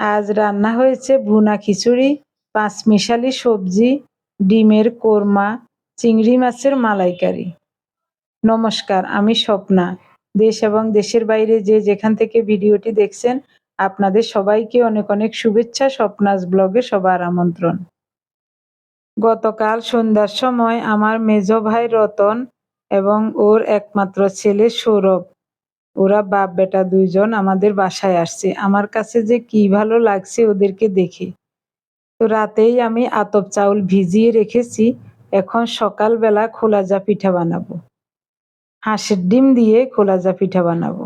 আজ রান্না হয়েছে ভুনা খিচুড়ি, পাঁচমিশালি সবজি, ডিমের কোরমা, চিংড়ি মাছের মালাইকারি। নমস্কার, আমি স্বপ্না। দেশ এবং দেশের বাইরে যে যেখান থেকে ভিডিওটি দেখছেন, আপনাদের সবাইকে অনেক অনেক শুভেচ্ছা, স্বপ্নাস ব্লগে সবার আমন্ত্রণ। গতকাল সন্ধ্যার সময় আমার মেজ ভাই রতন এবং ওর একমাত্র ছেলে সৌরভ ওরা বাপ বেটা দুইজন আমাদের বাসায় আসছে। আমার কাছে যে কি ভালো লাগছে ওদেরকে দেখে। তো রাতেই আমি আতপ চাউল ভিজিয়ে রেখেছি। এখন সকালবেলা খোলাজা পিঠা বানাবো। হাঁসের ডিম দিয়ে খোলাজা পিঠা বানাবো।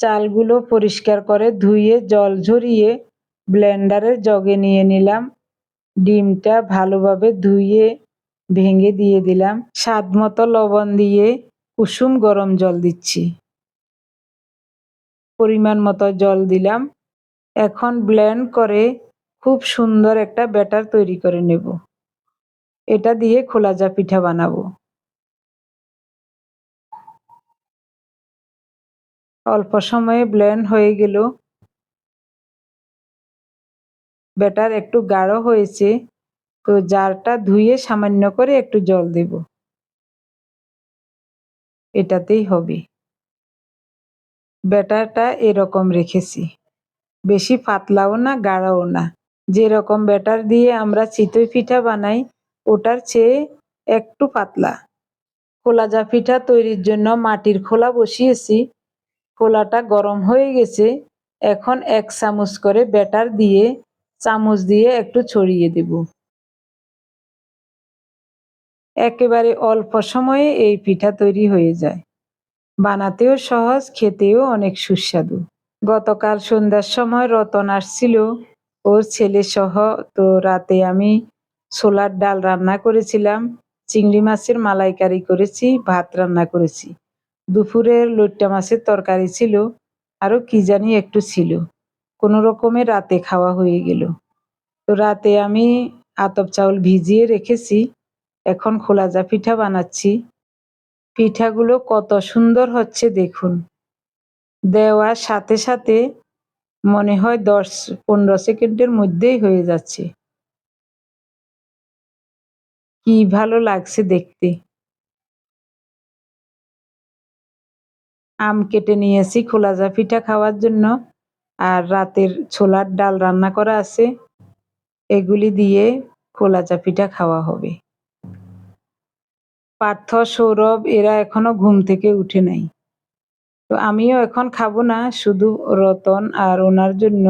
চালগুলো পরিষ্কার করে ধুয়ে জল ঝরিয়ে ব্লেন্ডারের জগে নিয়ে নিলাম। ডিমটা ভালোভাবে ধুয়ে ভেঙে দিয়ে দিলাম। স্বাদ মতো লবণ দিয়ে কুসুম গরম জল দিচ্ছি। পরিমাণ মতো জল দিলাম। এখন ব্লেন্ড করে খুব সুন্দর একটা ব্যাটার তৈরি করে নেব। এটা দিয়ে খোলাজা পিঠা বানাবো। অল্প সময়ে ব্লেন্ড হয়ে গেল। ব্যাটার একটু গাঢ় হয়েছে, তো জারটা ধুয়ে সামান্য করে একটু জল দেব। এটাতেই হবে। ব্যাটারটা এরকম রেখেছি। বেশি পাতলাও না, গাঢ়ও না। যেরকম ব্যাটার দিয়ে আমরা চিতই পিঠা বানাই, ওটার চেয়ে একটু পাতলা। খোলাজা পিঠা তৈরির জন্য মাটির খোলা বসিয়েছি। খোলাটা গরম হয়ে গেছে। এখন এক চামচ করে ব্যাটার দিয়ে চামচ দিয়ে একটু ছড়িয়ে দেব। একেবারে অল্প সময়ে এই পিঠা তৈরি হয়ে যায়। বানাতেও সহজ, খেতেও অনেক সুস্বাদু। গতকাল সন্ধ্যার সময় রতন আসছিল। ওর ছেলে সহ তো রাতে আমি ছোলার ডাল রান্না করেছিলাম, চিংড়ি মাছের মালাইকারি করেছি, ভাত রান্না করেছি। দুপুরের লইট্টা মাছের তরকারি ছিল, আরও কি জানি একটু ছিল। কোনো রকমে রাতে খাওয়া হয়ে গেল। তো রাতে আমি আতপ চাউল ভিজিয়ে রেখেছি, এখন খোলাজা পিঠা বানাচ্ছি। পিঠাগুলো কত সুন্দর হচ্ছে দেখুন। দেওয়ার সাথে সাথে মনে হয় দশ পনেরো সেকেন্ডের মধ্যেই হয়ে যাচ্ছে। কি ভালো লাগছে দেখতে। আম কেটে নিয়েছি খোলাজা পিঠা খাওয়ার জন্য আর রাতের ছোলার ডাল রান্না করা আছে। এগুলি দিয়ে খোলাজা পিঠা খাওয়া হবে। পার্থ সৌরভ এরা এখনও ঘুম থেকে উঠে নাই। তো আমিও এখন খাব না, শুধু রতন আর ওনার জন্য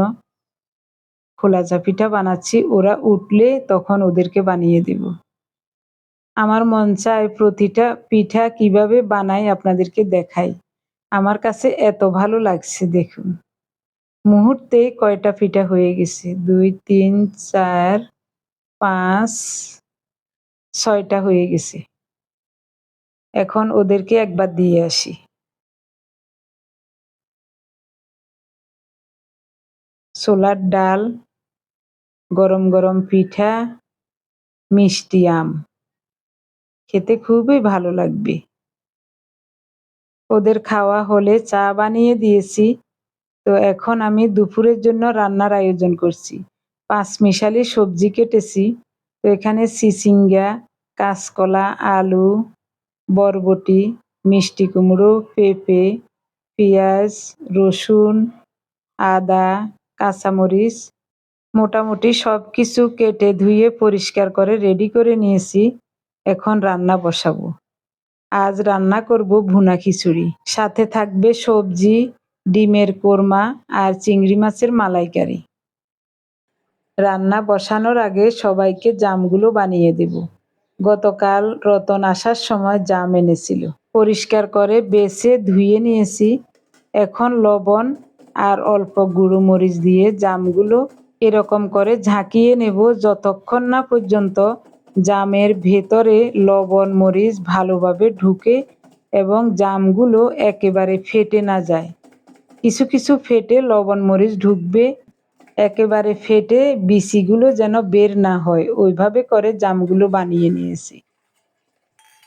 খোলাজা পিঠা বানাচ্ছি। ওরা উঠলে তখন ওদেরকে বানিয়ে দেব। আমার মন চায় প্রতিটা পিঠা কীভাবে বানাই আপনাদেরকে দেখাই। আমার কাছে এত ভালো লাগছে দেখুন। মুহূর্তে কয়টা পিঠা হয়ে গেছে? দুই, তিন, চার, পাঁচ, ছয়টা হয়ে গেছে। এখন ওদেরকে একবার দিয়ে আসি। ছোলার ডাল, গরম গরম পিঠা, মিষ্টি আম। খেতে খুবই ভালো লাগবে। ওদের খাওয়া হলে চা বানিয়ে দিয়েছি। তো এখন আমি দুপুরের জন্য রান্নার আয়োজন করছি। পাঁচ মিশালি সবজি কেটেছি। তো এখানে সিসিঙ্গা কাঁচকলা, আলু বরবটি, মিষ্টি কুমড়ো, পেঁপে, পেঁয়াজ, রসুন, আদা, কাঁচামরিচ, মোটামুটি সব কিছু কেটে ধুয়ে পরিষ্কার করে রেডি করে নিয়েছি। এখন রান্না বসাবো। আজ রান্না করব ভুনা খিচুড়ি। সাথে থাকবে সবজি, ডিমের কোরমা আর চিংড়ি মাছের মালাইকারি। রান্না বসানোর আগে সবাইকে জামগুলো বানিয়ে দেব। গতকাল রতন আসার সময় জাম এনেছিল। পরিষ্কার করে বেছে ধুয়ে নিয়েছি। এখন লবণ আর অল্প গুঁড়ো মরিচ দিয়ে জামগুলো এরকম করে ঝাঁকিয়ে নেব যতক্ষণ না পর্যন্ত জামের ভেতরে লবণ, মরিচ ভালোভাবে ঢুকে এবং জামগুলো একেবারে ফেটে না যায়। কিছু কিছু ফেটে লবণ, মরিচ ঢুকবে একেবারে ফেটে বিচিগুলো যেন বের না হয়। ওইভাবে করে জামগুলো বানিয়ে নিয়েছি।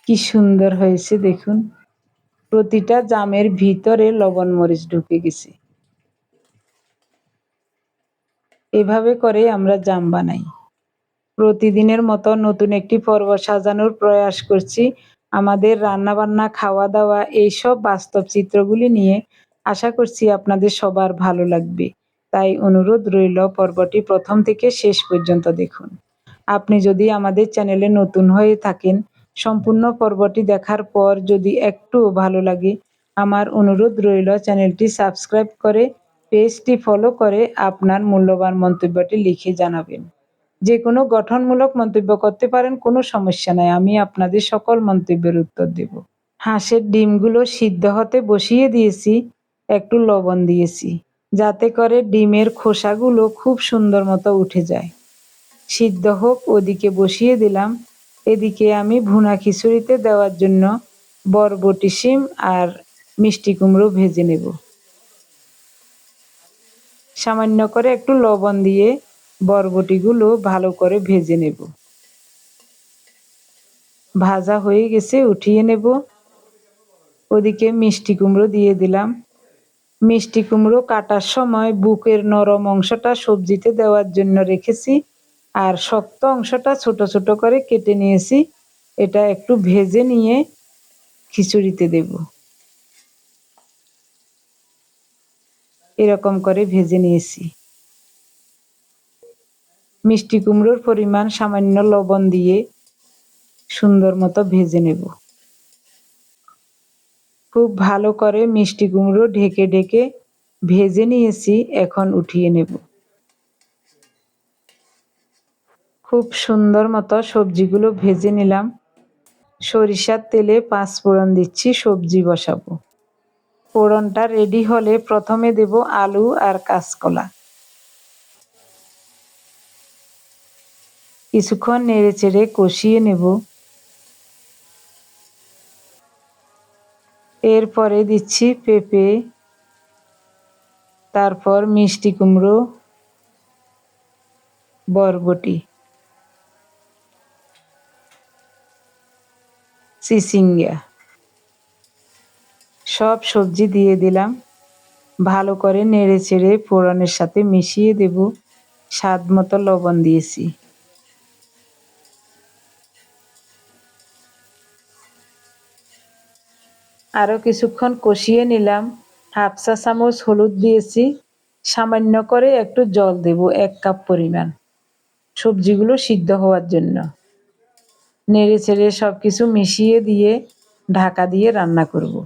কি সুন্দর হয়েছে দেখুন। প্রতিটা জামের ভিতরে লবণ মরিচ ঢুকে গেছে। এভাবে করে আমরা জাম বানাই। প্রতিদিনের মতো নতুন একটি পর্ব সাজানোর প্রয়াস করছি। আমাদের রান্নাবান্না খাওয়া দাওয়া এইসব বাস্তব চিত্রগুলি নিয়ে আশা করছি আপনাদের সবার ভালো লাগবে। তাই অনুরোধ রইল পর্বটি প্রথম থেকে শেষ পর্যন্ত দেখুন। আপনি যদি আমাদের চ্যানেলে নতুন হয়ে থাকেন, সম্পূর্ণ পর্বটি দেখার পর যদি একটু ভালো লাগে, আমার অনুরোধ রইল চ্যানেলটি সাবস্ক্রাইব করে, পেজটি ফলো করে আপনার মূল্যবান মন্তব্যটি লিখে জানাবেন। যে কোনো গঠনমূলক মন্তব্য করতে পারেন, কোনো সমস্যা নাই, আমি আপনাদের সকল মন্তব্যের উত্তর দেব। হাঁসের ডিমগুলো সিদ্ধ হতে বসিয়ে দিয়েছি, একটু লবণ দিয়েছি। যাতে করে ডিমের খোসাগুলো খুব সুন্দর মতো উঠে যায়। সিদ্ধ হোক, ওদিকে বসিয়ে দিলাম। এদিকে আমি ভুনা খিচুড়িতে দেওয়ার জন্য বরবটি শিম আর মিষ্টি কুমড়ো ভেজে নেব। সামান্য করে একটু লবণ দিয়ে বরবটিগুলো ভালো করে ভেজে নেব। ভাজা হয়ে গেছে, উঠিয়ে নেব। ওদিকে মিষ্টি কুমড়ো দিয়ে দিলাম। মিষ্টি কুমড়ো কাটার সময় বুকের নরম অংশটা সবজিতে দেওয়ার জন্য রেখেছি আর শক্ত অংশটা ছোট ছোট করে কেটে নিয়েছি। এটা একটু ভেজে নিয়ে খিচুড়িতে দেব। এরকম করে ভেজে নিয়েছি। মিষ্টি কুমড়োর পরিমাণ সামান্য লবণ দিয়ে সুন্দর মতো ভেজে নেব। খুব ভালো করে মিষ্টি কুমড়ো ঢেকে ঢেকে ভেজে নিয়েছি, এখন উঠিয়ে নেব। খুব সুন্দর মতো সবজিগুলো ভেজে নিলাম। সরিষার তেলে পাঁচ ফোড়ন দিচ্ছি, সবজি বসাবো। ফোড়নটা রেডি হলে প্রথমে দেব আলু আর কাঁচকলা। কিছুক্ষণ নেড়ে চেড়ে কষিয়ে নেব। এরপরে দিচ্ছি পেঁপে, তারপর মিষ্টি কুমড়ো, বরবটি চিচিঙ্গা সব সবজি দিয়ে দিলাম। ভালো করে নেড়ে চেড়ে ফোড়নের সাথে মিশিয়ে দেব। স্বাদ মতো লবণ দিয়েছি। আরও কিছুক্ষণ কষিয়ে নিলাম। হাফ চা চামচ হলুদ দিয়েছি। সামান্য করে একটু জল দেব, এক কাপ পরিমাণ। সবজিগুলো সিদ্ধ হওয়ার জন্য। নেড়ে ছেড়ে সব কিছু মিশিয়ে দিয়ে ঢাকা দিয়ে রান্না করব।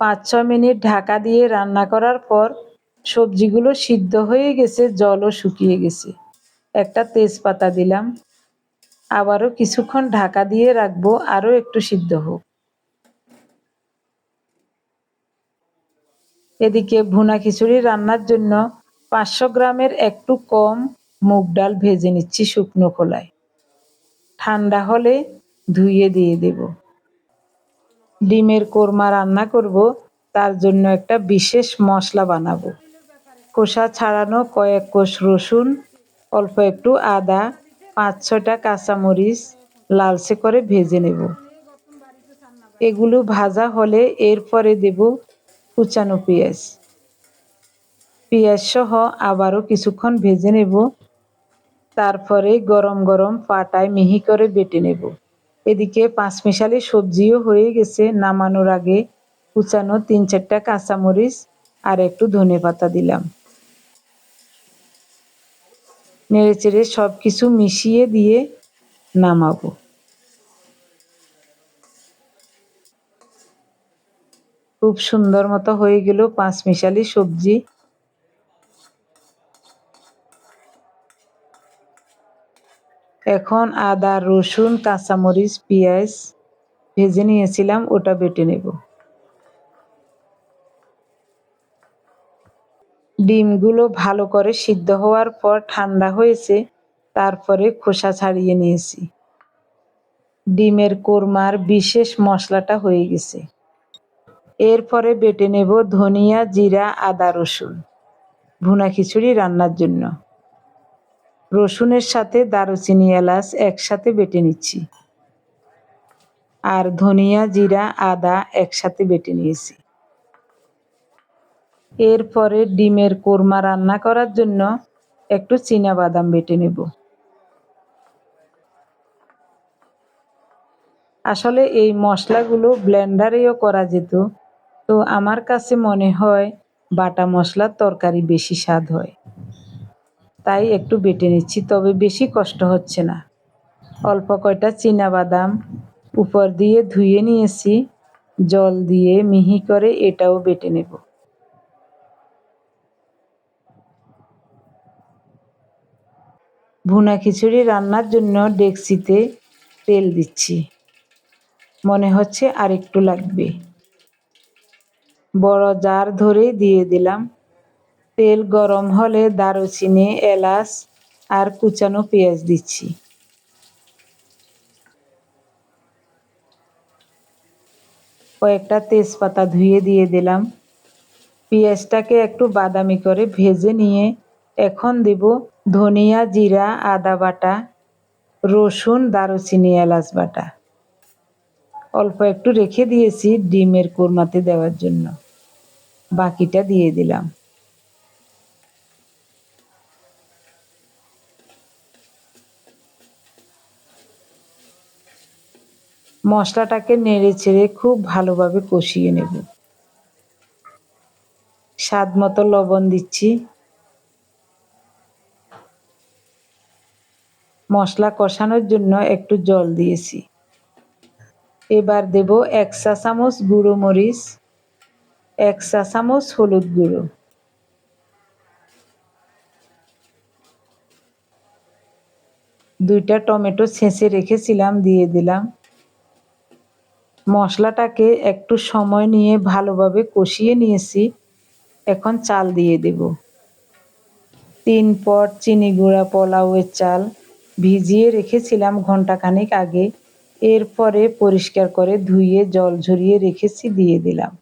পাঁচ ছ মিনিট ঢাকা দিয়ে রান্না করার পর সবজিগুলো সিদ্ধ হয়ে গেছে, জলও শুকিয়ে গেছে। একটা তেজপাতা দিলাম। আবারও কিছুক্ষণ ঢাকা দিয়ে রাখব, আরও একটু সিদ্ধ হোক। এদিকে ভুনা খিচুড়ি রান্নার জন্য পাঁচশো গ্রামের একটু কম মুগ ডাল ভেজে নিচ্ছি শুকনো খোলায়। ঠান্ডা হলে ধুয়ে দিয়ে দেব। ডিমের কোরমা রান্না করব, তার জন্য একটা বিশেষ মশলা বানাবো। খোসা ছাড়ানো কয়েক কোষ রসুন, অল্প একটু আদা, পাঁচ ছটা কাঁচামরিচ লালচে করে ভেজে নেব। এগুলো ভাজা হলে এরপরে দেব কুচানো পেঁয়াজ। পেঁয়াজ সহ আবারও কিছুক্ষণ ভেজে নেব। তারপরে গরম গরম পাটায় মিহি করে বেটে নেব। এদিকে পাঁচমিশালি সবজিও হয়ে গেছে। নামানোর আগে কুচানো তিন চারটা কাঁচামরিচ আর একটু ধনে পাতা দিলাম। নেড়ে চেড়ে সব কিছু মিশিয়ে দিয়ে নামাবো। খুব সুন্দর মতো হয়ে গেল পাঁচমিশালি সবজি। এখন আদা, রসুন, কাঁচামরিচ, পেঁয়াজ ভেজে নিয়েছিলাম, ওটা বেটে নেব। ডিমগুলো ভালো করে সিদ্ধ হওয়ার পর ঠান্ডা হয়েছে, তারপরে খোসা ছাড়িয়ে নিয়েছি। ডিমের কোরমার বিশেষ মশলাটা হয়ে গেছে। এরপরে বেটে নেব ধনিয়া, জিরা, আদা, রসুন। ভুনা খিচুড়ি রান্নার জন্য। রসুনের সাথে দারুচিনি এলাচ একসাথে বেটে নিচ্ছি। আর ধনিয়া, জিরা, আদা একসাথে বেটে নিয়েছি। এরপরে ডিমের কোরমা রান্না করার জন্য একটু চীনা বাদাম বেটে নেব। আসলে এই মশলাগুলো ব্লেন্ডারেও করা যেত তো আমার কাছে মনে হয় বাটা মশলার তরকারি বেশি স্বাদ হয়। তাই একটু বেটে নিচ্ছি, তবে বেশি কষ্ট হচ্ছে না। অল্প কয়টা বাদাম উপর দিয়ে ধুয়ে নিয়েছি, জল দিয়ে মিহি করে এটাও বেটে নেব। ভুনা খিচুড়ি রান্নার জন্য ডেকচিতে তেল দিচ্ছি। মনে হচ্ছে আর একটু লাগবে। বড় জার ধরে দিয়ে দিলাম। তেল গরম হলে দারুচিনি, এলাচ আর কুচানো পেঁয়াজ দিচ্ছি। কয়েকটা তেজপাতা ধুয়ে দিয়ে দিলাম। পেঁয়াজটাকে একটু বাদামি করে ভেজে নিয়ে এখন দেব ধনিয়া, জিরা, আদা বাটা, রসুন, দারুচিনি, এলাচ বাটা। অল্প একটু রেখে দিয়েছি ডিমের কোরমাতে দেওয়ার জন্য। বাকিটা দিয়ে দিলাম। মশলাটাকে নেড়ে ছেড়ে খুব ভালোভাবে কষিয়ে নেব। স্বাদ মতো লবণ দিচ্ছি। মশলা কষানোর জন্য একটু জল দিয়েছি। এবার দেব এক চা চামচ গুঁড়ো মরিচ, এক চা চামচ হলুদ গুঁড়ো। দুইটা টমেটো ছেঁচে রেখেছিলাম, দিয়ে দিলাম। মশলাটাকে একটু সময় নিয়ে ভালোভাবে কষিয়ে নিয়েছি। এখন চাল দিয়ে দেব। তিন পট চিনি গুঁড়া পোলাওয়ের চাল ভিজিয়ে রেখেছিলাম ঘন্টাখানেক আগে। এরপরে পরিষ্কার করে ধুয়ে জল ঝরিয়ে রেখেছি দিয়ে দিলাম।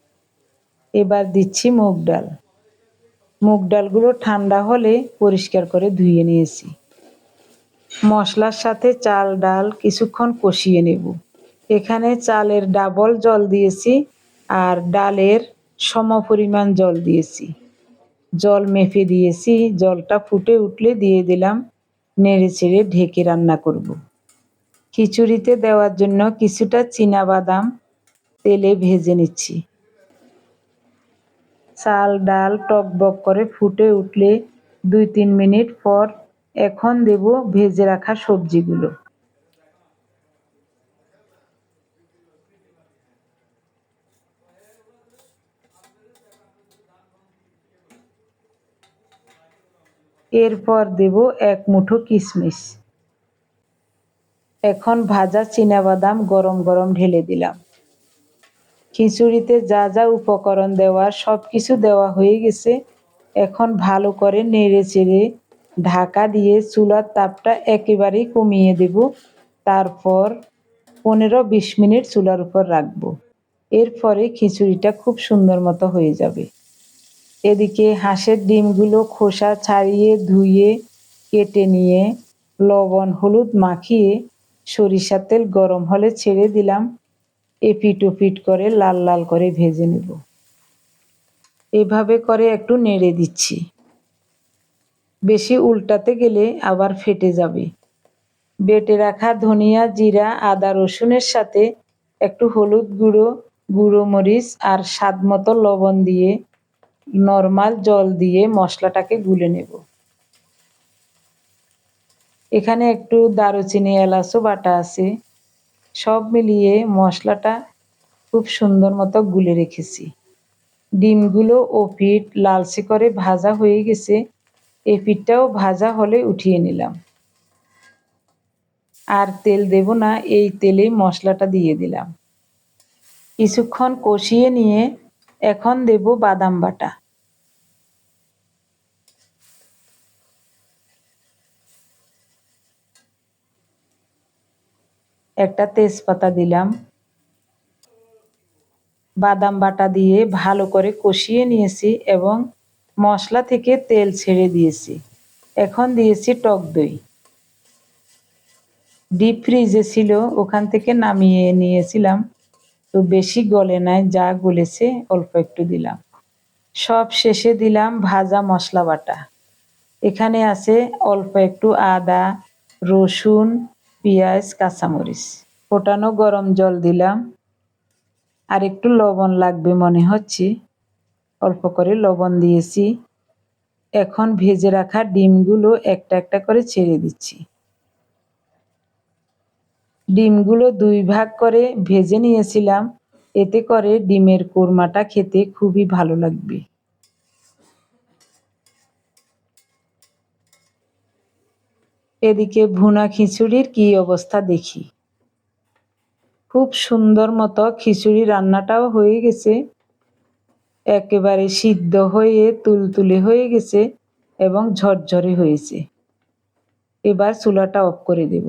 এবার দিচ্ছি মুগ ডাল। মুগ ডালগুলো ঠান্ডা হলে পরিষ্কার করে ধুয়ে নিয়েছি। মশলার সাথে চাল ডাল কিছুক্ষণ কষিয়ে নেব। এখানে চালের ডাবল জল দিয়েছি আর ডালের সম পরিমাণ জল দিয়েছি। জল মেপে দিয়েছি, জলটা ফুটে উঠলে দিয়ে দিলাম, নেড়ে চেড়ে ঢেকে রান্না করব। খিচুড়িতে দেওয়ার জন্য কিছুটা বাদাম তেলে ভেজে নিচ্ছি। চাল, ডাল টকবক করে ফুটে উঠলে দুই তিন মিনিট পর এখন দেব ভেজে রাখা সবজিগুলো। এরপর দেব এক মুঠো কিশমিশ এখন ভাজা বাদাম গরম গরম ঢেলে দিলাম। খিচুড়িতে যা যা উপকরণ দেওয়ার সব কিছু দেওয়া হয়ে গেছে। এখন ভালো করে নেড়ে চেড়ে ঢাকা দিয়ে চুলার তাপটা একেবারেই কমিয়ে দেব। তারপর পনেরো বিশ মিনিট চুলার উপর রাখব। এরপরে খিচুড়িটা খুব সুন্দর মতো হয়ে যাবে। এদিকে হাঁসের ডিমগুলো খোসা ছাড়িয়ে ধুয়ে, কেটে নিয়ে লবণ, হলুদ মাখিয়ে সরিষার তেল গরম হলে ছেড়ে দিলাম। এপিট ওপিট করে লাল লাল করে ভেজে নেব। এভাবে করে একটু নেড়ে দিচ্ছি। বেশি উল্টাতে গেলে আবার ফেটে যাবে। বেটে রাখা ধনিয়া, জিরা, আদা, রসুনের সাথে একটু হলুদ গুঁড়ো গুঁড়ো মরিচ আর স্বাদ মতো লবণ দিয়ে নর্মাল জল দিয়ে মশলাটাকে গুলে নেব। এখানে একটু দারুচিনি, এলাচও বাটা আছে। সব মিলিয়ে মশলাটা খুব সুন্দর মতো গুলে রেখেছি। ডিমগুলো ও পিঠ লালচে করে ভাজা হয়ে গেছে। এ পিঠটাও ভাজা হলে উঠিয়ে নিলাম। আর তেল দেব না, এই তেলেই মশলাটা দিয়ে দিলাম। কিছুক্ষণ কষিয়ে নিয়ে এখন দেব বাদাম বাটা। একটা তেজপাতা দিলাম। বাদাম বাটা দিয়ে ভালো করে কষিয়ে নিয়েছি এবং মশলা থেকে তেল ছেড়ে দিয়েছি। এখন দিয়েছি টক দই। ডিপ ফ্রিজে ছিল, ওখান থেকে নামিয়ে নিয়েছিলাম। তো বেশি গলে নাই, যা গলেছে অল্প একটু দিলাম। সব শেষে দিলাম ভাজা মশলা বাটা। এখানে আছে অল্প একটু আদা, রসুন পেঁয়াজ, কাঁচামরিচ। ফোটানো গরম জল দিলাম। আর একটু লবণ লাগবে মনে হচ্ছে। অল্প করে লবণ দিয়েছি। এখন ভেজে রাখা ডিমগুলো একটা একটা করে ছেড়ে দিচ্ছি। ডিমগুলো দুই ভাগ করে ভেজে নিয়েছিলাম। এতে করে ডিমের কোরমাটা খেতে খুবই ভালো লাগবে। এদিকে ভুনা খিচুড়ির কি অবস্থা দেখি। খুব সুন্দর মতো খিচুড়ি রান্নাটাও হয়ে গেছে। একেবারে সিদ্ধ হয়ে তুলতুলে হয়ে গেছে এবং ঝরঝরে হয়েছে। এবার চুলাটা অফ করে দেব।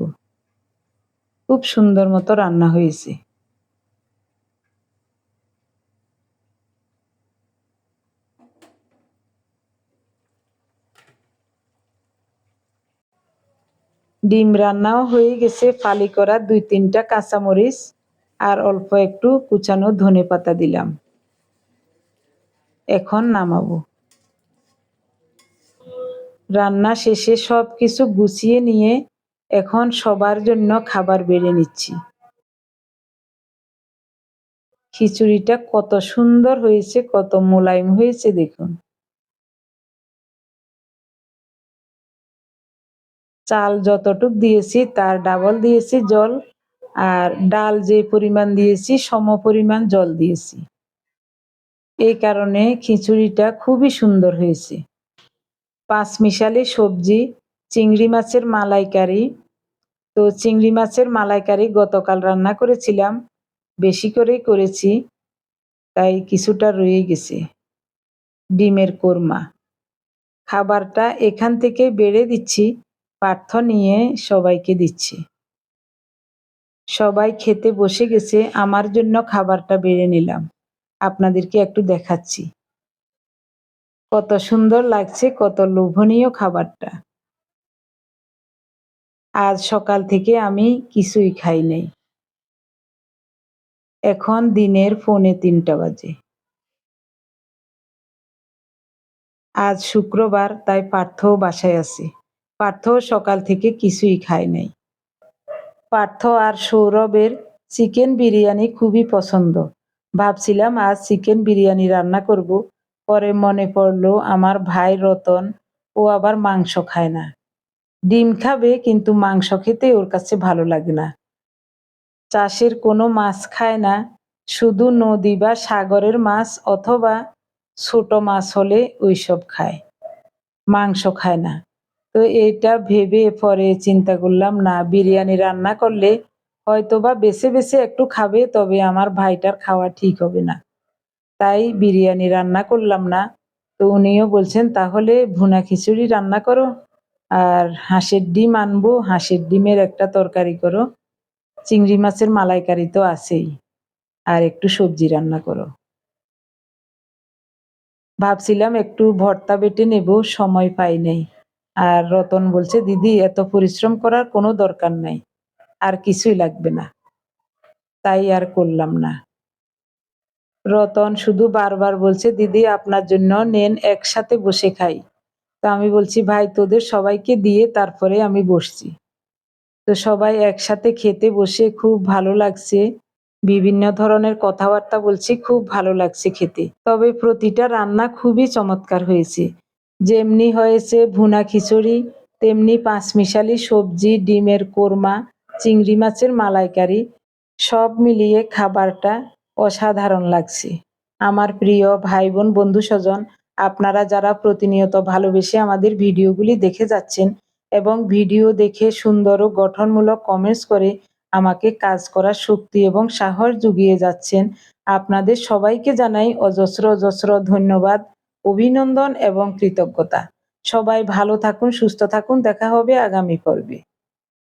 খুব সুন্দর মতো রান্না হয়েছে। ডিম রান্নাও হয়ে গেছে, ফালি করা দুই তিনটা কাঁচামরিচ আর অল্প একটু কুচানো ধনে পাতা দিলাম। এখন নামাবো। রান্না শেষে সব কিছু গুছিয়ে নিয়ে এখন সবার জন্য খাবার বেড়ে নিচ্ছি। খিচুড়িটা কত সুন্দর হয়েছে, কত মোলায়েম হয়েছে দেখুন। চাল যতটুক দিয়েছি, তার ডাবল দিয়েছি জল আর ডাল যে পরিমাণ দিয়েছি, সম পরিমাণ জল দিয়েছি। এই কারণে খিচুড়িটা খুবই সুন্দর হয়েছে। পাঁচ মিশালি সবজি, চিংড়ি মাছের মালাইকারি। তো চিংড়ি মাছের মালাইকারি গতকাল রান্না করেছিলাম, বেশি করেই করেছি, তাই কিছুটা রয়ে গেছে। ডিমের কোরমা। খাবারটা এখান থেকে বেড়ে দিচ্ছি পার্থ নিয়ে সবাইকে দিচ্ছি। সবাই খেতে বসে গেছে, আমার জন্য খাবারটা বেড়ে নিলাম। আপনাদেরকে একটু দেখাচ্ছি। কত সুন্দর লাগছে, কত লোভনীয় খাবারটা। আজ সকাল থেকে আমি কিছুই খাই নাই। এখন দিনের পৌনে তিনটা বাজে। আজ শুক্রবার, তাই পার্থ বাসায় আছে। পার্থ সকাল থেকে কিছুই খায় নাই। পার্থ আর সৌরভের চিকেন বিরিয়ানি খুবই পছন্দ। ভাবছিলাম, আজ চিকেন বিরিয়ানি রান্না করব। পরে মনে পড়ল, আমার ভাই রতন, ও আবার মাংস খায় না। ডিম খাবে, কিন্তু মাংস খেতে ওর কাছে ভালো লাগে না। চাষের কোনো মাছ খায় না। শুধু নদী বা সাগরের মাছ অথবা ছোট মাছ হলে ওইসব খায়। মাংস খায় না। তো এটা ভেবে পরে চিন্তা করলাম, না, বিরিয়ানি রান্না করলে হয়তো বা বেছে বেছে একটু খাবে, তবে আমার ভাইটার খাওয়া ঠিক হবে না। তাই বিরিয়ানি রান্না করলাম না। তো উনিও বলছেন, তাহলে ভুনা খিচুড়ি রান্না করো, আর হাঁসের ডিম আনব, হাঁসের ডিমের একটা তরকারি করো, চিংড়ি মাছের মালাইকারি তো আছেই, আর একটু সবজি রান্না করো। ভাবছিলাম একটু ভর্তা বেটে নেব, সময় পাই নাই। আর রতন বলছে, দিদি, এত পরিশ্রম করার কোনো দরকার নাই, আর কিছুই লাগবে না। তাই আর করলাম না। রতন শুধু বারবার বলছে, দিদি, আপনার জন্য নেন, একসাথে বসে খাই। তো আমি বলছি, ভাই, তোদের সবাইকে দিয়ে তারপরে আমি বসছি। তো সবাই একসাথে খেতে বসে খুব ভালো লাগছে। বিভিন্ন ধরনের কথাবার্তা বলছি, খুব ভালো লাগছে খেতে। তবে প্রতিটা রান্না খুবই চমৎকার হয়েছে। যেমনি হয়েছে ভুনা খিচুড়ি, তেমনি পাঁচমিশালি সবজি, ডিমের কোরমা, চিংড়ি মাছের মালাইকারি, সব মিলিয়ে খাবারটা অসাধারণ লাগছে। আমার প্রিয় ভাই বোন বন্ধু স্বজন, আপনারা যারা প্রতিনিয়ত ভালোবেসে আমাদের ভিডিওগুলি দেখে যাচ্ছেন এবং ভিডিও দেখে সুন্দর ও গঠনমূলক কমেন্টস করে আমাকে কাজ করার শক্তি এবং সাহস জুগিয়ে যাচ্ছেন, আপনাদের সবাইকে জানাই অজস্র অজস্র ধন্যবাদ। অভিনন্দন এবং কৃতজ্ঞতা। সবাই ভালো থাকুন সুস্থ থাকুন। দেখা হবে আগামী পর্বে।